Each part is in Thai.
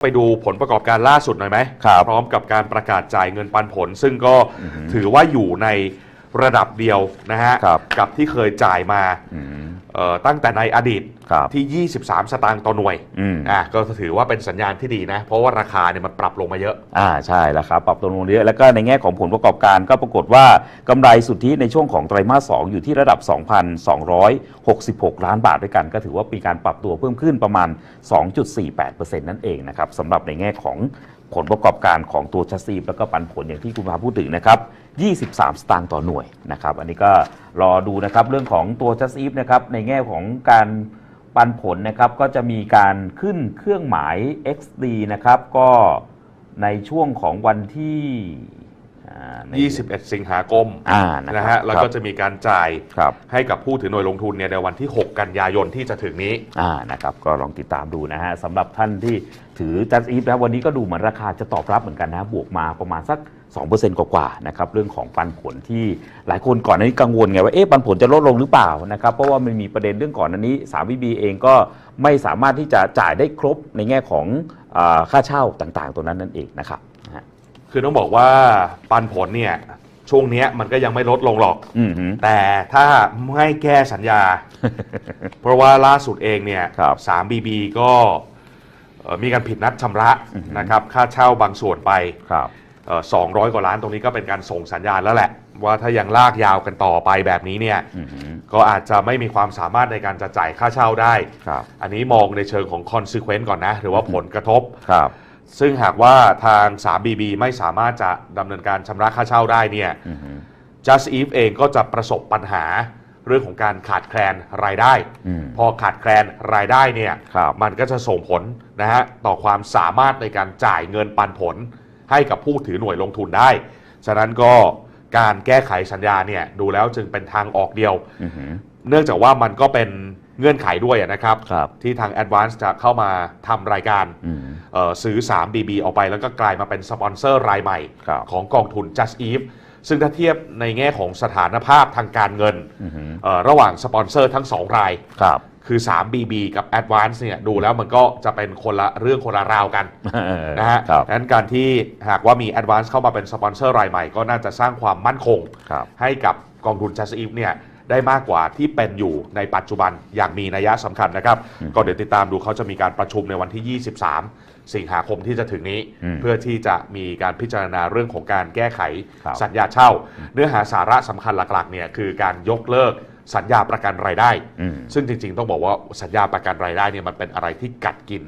ไปดูผลประกอบการล่าสุดหน่อยไหมครับพร้อมกับการประกาศจ่ายเงินปันผล ซึ่งก็อือหือถือว่าอยู่ในระดับเดียวนะฮะ ครับ กับที่เคยจ่ายมา อืมเอ่อ ตั้งแต่ในอดีตครับที่ 23 สตางค์ต่อหน่วยอืมอะก็ถือว่าเป็นสัญญาณที่ดีนะ เพราะว่าราคาเนี่ยมันปรับลงมาเยอะ อ่าใช่แล้วครับปรับตัวลงเยอะ แล้วก็ในแง่ของผลประกอบการก็ปรากฏว่ากำไรสุทธิในช่วงของไตรมาส 2 อยู่ที่ระดับ 2,266 ล้านบาทด้วยกัน ก็ถือว่ามีการปรับตัวเพิ่มขึ้นประมาณ 2.48%นั่นเองนะครับสำหรับในแง่ของผลประกอบการของตัวชัสซีฟแล้วก็ปันผลอย่างที่คุณพาพูดถึงนะครับ 23 สตางค์ต่อหน่วยนะครับ อันนี้ก็รอดูนะครับเรื่องของตัวชัสซีฟนะครับในแง่ของการปันผลนะครับก็จะมีการขึ้นเครื่องหมาย XD นะครับก็ในช่วงของวันที่ ใน 21 สิงหาคมอ่านะนะครัฮะบแล้วก็จะมีการจ่ายครับให้กับผู้ถือหน่วยลงทุนเนี่ยในวันที่ 6 กันยายนที่จะถึงนี้ อ่านะครับก็ลองติดตามดูนะฮะสำหรับท่านที่ถือจัสอีฟนะวันนี้ก็ดูเหมือนราคาจะตอบรับเหมือนกันนะ บวกมาประมาณสัก 2%กว่าๆนะครับเรื่องของปันผลที่หลายคนก่อนหน้านี้กังวลไงว่าเอ๊ะปันผลจะลดลงหรือเปล่านะครับเพราะว่ามันมีประเด็นเรื่องก่อนหน้านี้3 b b เองก็ไม่สามารถที่จะจ่ายได้ครบในแง่ของอาค่าเช่าต่างๆ ตัวนั้นนั่นเองนะครับนะฮะ คือต้องบอกว่าปันผลเนี่ย ช่วงเนี้ยมันก็ยังไม่ลดลงหรอก อืมฮึแต่ถ้าไม่แก้สัญญา เพราะว่าล่าสุดเองเนี่ยครับ3 BB ก็เอ่อมีการผิดนัดชำระอือฮึนะครับ ค่าเช่าบางส่วนไปครับ เอ่อ200 กว่าล้านตรงนี้ก็เป็นการส่งสัญญาณแล้วแหละ ว่าถ้ายังลากยาวกันต่อไปแบบนี้เนี่ย อืมฮึก็อาจจะไม่มีความสามารถในการจะจ่ายค่าเช่าได้ ครับ อันนี้มองในเชิงของ consequence ก่อนนะ หรือว่าผลกระทบ ครับ ซึ่งหากว่าทาง 3BB ไม่สามารถจะดำเนินการชำระค่าเช่าได้เนี่ย อืมฮึ Just Eat เองก็จะประสบปัญหาเรื่องของการขาดแคลนรายได้ อืมพอขาดแคลนรายได้เนี่ยครับ มันก็จะส่งผลนะฮะต่อความสามารถในการจ่ายเงินปันผล ให้กับผู้ถือหน่วยลงทุนได้ ฉะนั้นก็การแก้ไขสัญญาเนี่ยดูแล้วจึงเป็นทางออกเดียว อืมฮึ เนื่องจากว่ามันก็เป็นเงื่อนไขด้วยนะครับ ครับ ที่ทาง Advance จะเข้ามาทำรายการ อืม เอ่อซื้อ 3BB ออกไปแล้วก็กลายมาเป็นสปอนเซอร์รายใหม่ครับของกองทุน Just Eat ซึ่งถ้าเทียบในแง่ของสถานภาพทางการเงินอืมฮึเอ่อระหว่างสปอนเซอร์ทั้ง 2 รายครับคือ 3BB กับ Advance เนี่ยดูแล้วมันก็จะเป็นคนละเรื่องคนละราวกันนะฮะครับดังนั้นการที่หากว่ามี Advance เข้ามาเป็นสปอนเซอร์รายใหม่ก็น่าจะสร้างความมั่นคงครับให้กับกองทุน Just Eat เนี่ย ได้มากกว่าที่เป็นอยู่ในปัจจุบันอย่างมีนัยสำคัญนะครับอืมก็เดี๋ยวติดตามดูเขาจะมีการประชุมในวันที่ 23 สิงหาคมที่จะถึงนี้อืมเพื่อที่จะมีการพิจารณาเรื่องของการแก้ไขครับสัญญาเช่า เนื้อหาสาระสำคัญหลักๆเนี่ยคือการยกเลิกสัญญาประกันรายได้อืมซึ่งจริงๆ ต้องบอกว่าสัญญาประกันรายได้เนี่ยมันเป็นอะไรที่กัดกิน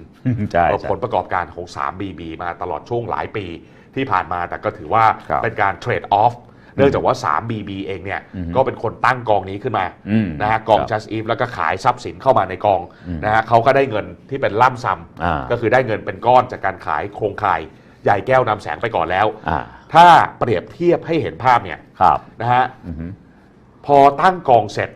ใช่ผใช่ลประกอบการของ 3BB มาตลอดช่วงหลายปีที่ผ่านมาแต่ก็ถือว่าครับเป็นการเทรดออฟ เนื่องจากว่า 3BB เองเนี่ยอือฮึก็เป็นคนตั้งกองนี้ขึ้นมาอืมนะฮะกองครับ Just Eat แล้วก็ขายทรัพย์สินเข้ามาในกองอืมนะฮะเขาก็ได้เงินที่เป็นล่ำซ้อ่าำก็คือได้เงินเป็นก้อนจากการขายโครงข่ายใหญ่แก้วนำแสงไปก่อนแล้วอ่าถ้าเปรียบเทียบให้เห็นภาพเนี่ยครับนะฮะอืมฮึพอตั้งกองเสร็จ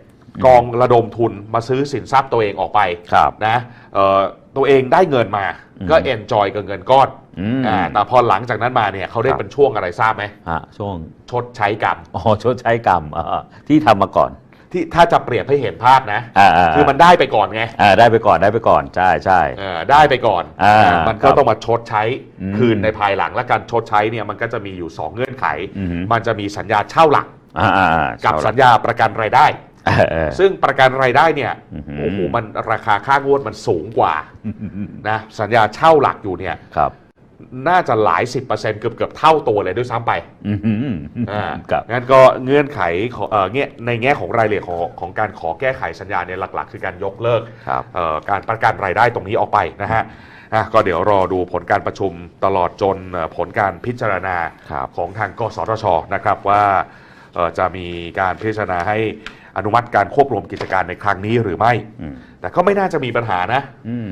กองระดมทุนมาซื้อสินทรัพย์ตัวเองออกไปครับนะเอ่อตัวเองได้เงินมาอืม ก็เอนจอยกับเงินก้อนอืมอ่าแต่พอหลังจากนั้นมาเนี่ยเขาได้ครับเป็นช่วงอะไรทราบไหมฮะช่วงชดใช้กรรมอ๋อชดใช้กรรมอ่าที่ทำมาก่อน ที่ถ้าจะเปรียบให้เห็นภาพนะอ่าาคือมันได้ไปก่อนไงอ่าได้ไปก่อนได้ไปก่อนใช่ใช่เออได้ไปก่อนอ่าอ่ามันก็ครับต้องมาชดใช้อืมคืนในภายหลังและการชดใช้เนี่ยมันก็จะมีอยู่ 2 เงื่อนไขอือฮึมันจะมีสัญญาเช่าหลักอ่าอ่าอ่ากับเช่าสัญญาประกันรายได้เออเออ ซึ่งประกันรายได้เนี่ยอือหือโอ้โหมันราคาค่างวดมันสูงกว่านะสัญญาเช่าหลักอยู่เนี่ยครับน่าจะหลายสิบเปอร์เซ็นต์เกือบเกือบเท่าตัวเลยด้วยซ้ำไปอืมฮึอ่าครับงั้นก็เงื่อนไขของเอ่อเงี้ยในแง่ของรายละเอียดของของการขอแก้ไขสัญญาเนี่ยหลัก ๆ คือการยกเลิกครับเอ่อการประกันรายได้ตรงนี้ออกไปนะฮะอะก็เดี๋ยวรอดูผลการประชุมตลอดจนเอ่อผลการพิจารณาครับของทางกสทชนะครับว่าเอ่อจะมีการพิจารณาให้ อนุมัติการควบรวมกิจการในครั้งนี้หรือไม่อืมแต่ก็ไม่น่าจะมีปัญหานะอืม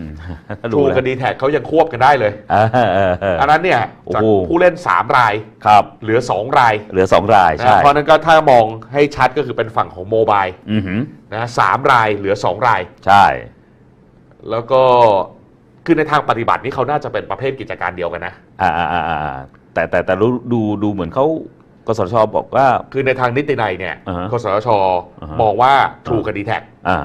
ทูกับดีแท็เขายังควบกันได้เลยอ่าเออเออเอออันนั้นเนี่ยโอ้จากโหผู้เล่น 3 รายครับเหลือ 2 ราย เหลือสองรายนะใช่เพราะฉะนั้นก็ถ้ามองให้ชัดก็คือเป็นฝั่งของโมบายอือหือนะสามรายเหลือ 2 ราย ใช่ แล้วก็คือในทางปฏิบัตินี่เขาน่าจะเป็นประเภทกิจการเดียวกันนะ อ่าอ่าอ่าอ่าแต่แต่แต่รู้ดูดูเหมือนเขา กสทชบอกว่า คือในทางนิตินัยเนี่ยอ่าฮะกสทชอ่าฮะ มองว่า True กับ d t แทอ่า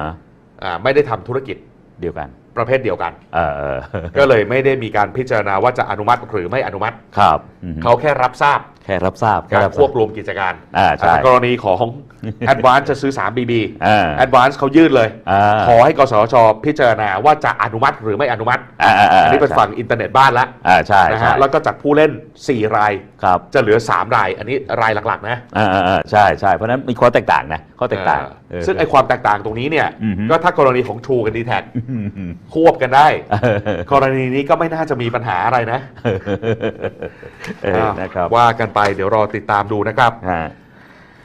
อ่าไม่ได้ทำธุรกิจเดียวกันประเภทเดียวกัน เออเออก็เลยไม่ได้มีการพิจารณาว่าจะอนุมัติหรือไม่อนุมัติ ครับอืมเขาแค่รับทราบแค่รับทราบแค่การรับทควราบบรวมกิจการอ่าใช่แต่กรณีของ Advance จะซื้อ 3BB อ่า Advance เขายื่นเลยอ่าขอให้กสชพิจารณาว่าจะอนุมัติหรือไม่อนุมัติอ่าอ่าาอันนี้เป็นฝั่งอินเทอร์เน็ตบ้านแล้วอ่าใช่นะใช่ฮะแล้วก็จัดผู้เล่น 4 รายครับจะเหลือ 3 ราย อันนี้รายหลักๆนะอ่าอ่าอ่าใช่ใช่เพราะฉะนั้นมีข้อแตกต่างนะ ข้อแตกต่างเออซึ่งไอความแตกต่างตรงนี้เนี่ย อือฮึ ก็ถ้ากรณีของ True กับ d t แทอืมอืมควบกันได้เออกรณีนี้ก็ไม่น่าจะมีปัญหาอะไรนะเออนะครับว่ากันไปเดี๋ยวรอติดตามดูนะครับ ฮะ